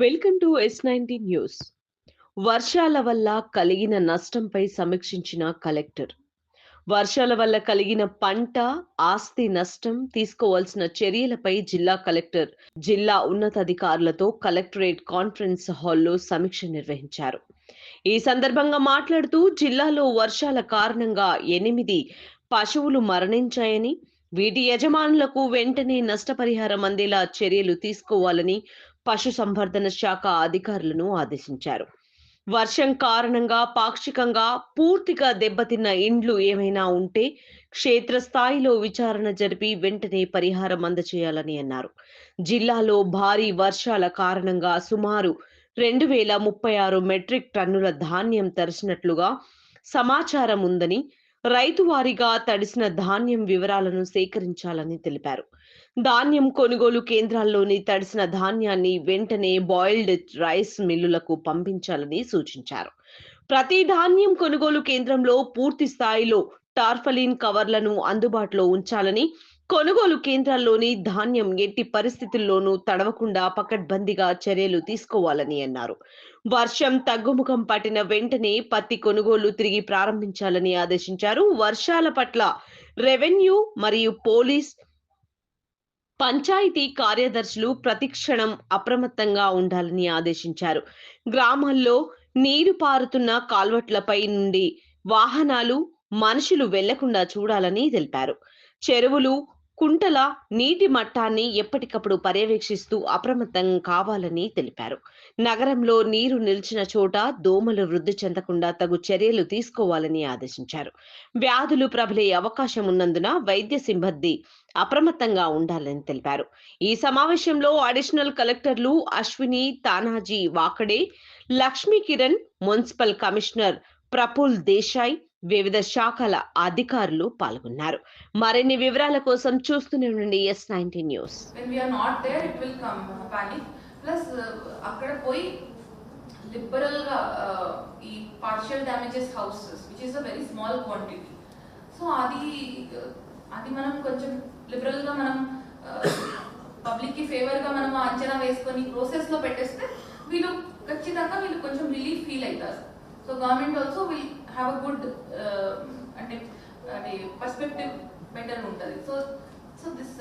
Welcome to S ninety news. వర్షాల వల్ల కలిగిన నష్టంపై సమీక్షించిన కలెక్టర్. వర్షాల వల్ల కలిగిన పంట ఆస్తి నష్టం తీసుకోవాల్సిన చర్యలపై జిల్లా కలెక్టర్ జిల్లా ఉన్నతాధికారులతో కలెక్టరేట్ కాన్ఫరెన్స్ హాల్లో సమీక్ష నిర్వహించారు. ఈ సందర్భంగా మాట్లాడుతూ జిల్లాలో వర్షాల కారణంగా ఎనిమిది పశువులు మరణించాయని వీటి యజమానులకు వెంటనే నష్టపరిహారం అందేలా చర్యలు తీసుకోవాలని పశు సంవర్ధన శాఖ అధికారులను ఆదేశించారు. వర్షం కారణంగా పాక్షికంగా పూర్తిగా దెబ్బతిన్న ఇండ్లు ఏమైనా ఉంటే క్షేత్రస్థాయిలో విచారణ జరిపి వెంటనే పరిహారం అందజేయాలని అన్నారు. జిల్లాలో భారీ వర్షాల కారణంగా సుమారు రెండు వేల ముప్పై ఆరు మెట్రిక్ టన్నుల ధాన్యం తరిచినట్లుగా సమాచారం ఉందని రైతు వారీగా తడిసిన ధాన్యం వివరాలను సేకరించాలని తెలిపారు. ధాన్యం కొనుగోలు కేంద్రాల్లోని తడిసిన ధాన్యాన్ని వెంటనే బాయిల్డ్ రైస్ మిల్లులకు పంపించాలని సూచించారు. ప్రతి ధాన్యం కొనుగోలు కేంద్రంలో పూర్తి స్థాయిలో టార్ఫలిన్ కవర్లను అందుబాటులో ఉంచాలని కొనుగోలు కేంద్రాల్లోని ధాన్యం ఎట్టి పరిస్థితుల్లోనూ తడవకుండా పకడ్బందీగా చర్యలు తీసుకోవాలని అన్నారు. వర్షం తగ్గుముఖం పట్టిన వెంటనే పత్తి కొనుగోలు తిరిగి ప్రారంభించాలని ఆదేశించారు. వర్షాల పట్ల రెవెన్యూ మరియు పోలీస్ పంచాయతీ కార్యదర్శులు ప్రతిక్షణం అప్రమత్తంగా ఉండాలని ఆదేశించారు. గ్రామాల్లో నీరు పారుతున్న కాల్వట్లపై నుండి వాహనాలు మనుషులు వెళ్ళకుండా చూడాలని తెలిపారు. చెరువులు కుంటల నీటి మట్టాన్ని ఎప్పటికప్పుడు పర్యవేక్షిస్తూ అప్రమత్తం కావాలని తెలిపారు. నగరంలో నీరు నిలిచిన చోట దోమలు వృద్ధి చెందకుండా తగు చర్యలు తీసుకోవాలని ఆదేశించారు. వ్యాధులు ప్రబలే అవకాశం ఉన్నందున వైద్య సిబ్బంది అప్రమత్తంగా ఉండాలని తెలిపారు. ఈ సమావేశంలో అడిషనల్ కలెక్టర్లు అశ్విని తానాజీ వాకడే లక్ష్మీ కిరణ్ మున్సిపల్ కమిషనర్ ప్రఫుల్ దేశాయ్ వివిధ శాఖల అధికారులు పాల్గొన్నారు. మరిన్ని వివరాల కోసం చూస్తూనే ఉండండి S ninety news. Plus uh, అక్కడ పోయి లిబరల్గా uh, ఈ partial damages houses which is a very small quantity so అది uh, అది మనం కొంచెం లిబరల్గా మనం పబ్లిక్కి ఫేవర్గా మనం అంచనా వేసుకొని ప్రోసెస్లో పెట్టేస్తే వీళ్ళు ఖచ్చితంగా వీళ్ళు కొంచెం రిలీఫ్ ఫీల్ అవుతారు. సో గవర్నమెంట్ ఆల్సో వీళ్ళు హ్యావ్ అ గుడ్ అంటే అది పర్స్పెక్టివ్ బెటర్ ఉంటుంది. So so this